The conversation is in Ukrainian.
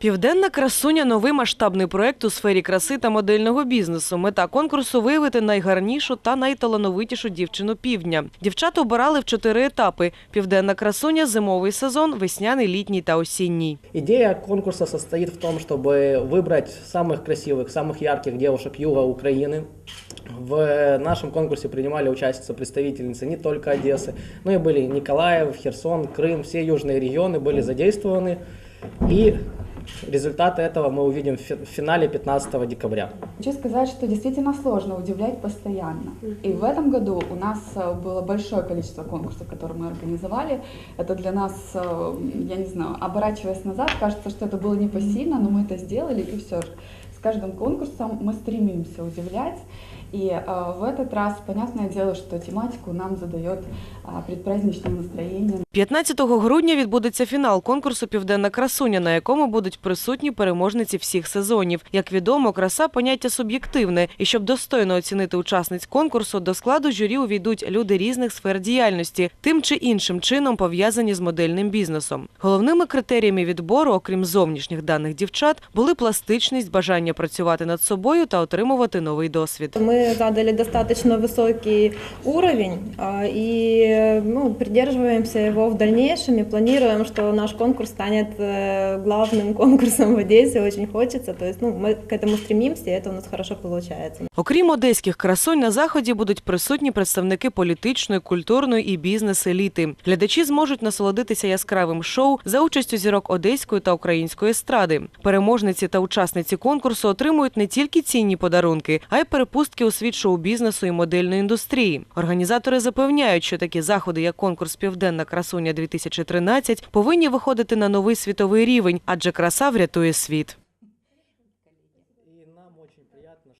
Південна красуня новий масштабний проект у сфері краси та модельного бізнесу. Мета конкурсу виявити найгарнішу та найталановитішу дівчину півдня. Дівчат обирали в чотири етапи: південна красуня, зимовий сезон, весняний, літній та осінній. Идея конкурса состоит в том, чтобы выбрать самых красивых, самых ярких девушек юга Украины. В нашем конкурсе принимали участницы представительницы не только Одессы, но и были Николаев, Херсон, Крым, все южные регионы были задействованы. И результаты этого мы увидим в фи- в финале 15 декабря. Хочу сказать, что действительно сложно удивлять постоянно. И в этом году у нас э, было большое количество конкурсов, которые мы организовали. Это для нас, э, я не знаю, оборачиваясь назад, кажется, что это было непосильно, но мы это сделали, и все же. С каждым конкурсом мы стремимся удивлять. И э, в этот раз, понятное дело, что тематику нам задает э, предпраздничное настроение, 15 грудня відбудеться фінал конкурсу Південна красуня, на якому будуть присутні переможниці всіх сезонів. Як відомо, краса поняття суб'єктивне, і щоб достойно оцінити учасниць конкурсу, до складу журі увійдуть люди різних сфер діяльності, тим чи іншим чином пов'язані з модельним бізнесом. Головними критеріями відбору, окрім зовнішніх даних дівчат, були пластичність, бажання працювати над собою та отримувати новий досвід. Мы задали достаточно высокий уровень а, и ну, придерживаемся его в дальнейшем и планируем, что наш конкурс станет э, главным конкурсом в Одессе. Очень хочется. То есть ну, мы к этому стремимся, и это у нас хорошо получается. Окрім одеських красунь, на заході будуть присутні представники політичної, культурної і бізнес-еліти. Глядачі зможуть насолодитися яскравим шоу за участю зірок одеської та української естради. Переможниці та учасниці конкурсу отримують не тільки цінні подарунки, а й перепустки у світ шоу-бізнесу і модельної індустрії. Організатори запевняють, що такі заходи, як конкурс Південна красуня 2013 повинні виходити на новий світовий рівень, адже краса врятує світ.